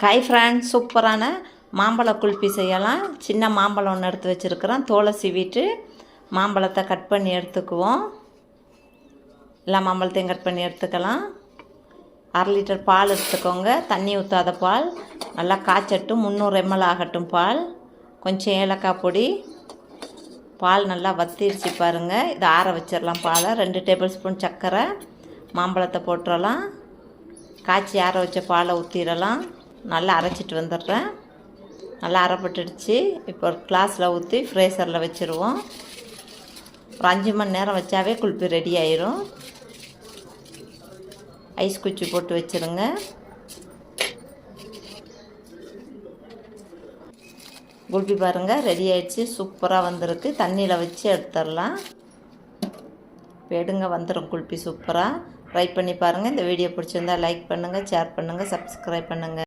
காய் ஃப்ரான்ஸ் சூப்பரான மாம்பழ குல்பி செய்யலாம். சின்ன மாம்பழம் ஒன்று எடுத்து வச்சுருக்கிறேன் தோலை சீவிட்டு மாம்பழத்தை கட் பண்ணி எடுத்துக்குவோம். எல்லா மாம்பழத்தையும் கட் பண்ணி எடுத்துக்கலாம். அரை லிட்டர் பால் எடுத்துக்கோங்க. தண்ணி ஊற்றாத பால். நல்லா காய்ச்சட்டும். முந்நூறு எம்எல் ஆகட்டும் பால். கொஞ்சம் ஏலக்காய் பொடி. பால் நல்லா வத்திடுச்சு பாருங்கள் இதை ஆற வச்சிடலாம் பாலை. ரெண்டு டேபிள் ஸ்பூன் சர்க்கரை. மாம்பழத்தை போட்டுடலாம். காய்ச்சி ஆற வச்ச பாலை ஊற்றிடலாம் நல்லா அரைச்சிட்டு வந்துடுறேன். நல்லா அரைப்பட்டுடுச்சு. இப்போ ஒரு கிளாஸில் ஊற்றி ஃப்ரேசரில் வச்சுருவோம். ஒரு அஞ்சு மணி நேரம் வச்சாவே குல்பி ரெடி ஆயிரும். ஐஸ் குச்சி போட்டு வச்சுருங்க. குல்பி பாருங்கள் ரெடி ஆயிடுச்சு. சூப்பராக வந்திருக்கு. தண்ணியில் வச்சு எடுத்துடலாம். எடுங்க வந்துடும் குல்பி சூப்பராக ட்ரை பண்ணி பாருங்கள் இந்த வீடியோ பிடிச்சிருந்தா லைக் பண்ணுங்கள் ஷேர் பண்ணுங்கள் சப்ஸ்கிரைப் பண்ணுங்கள்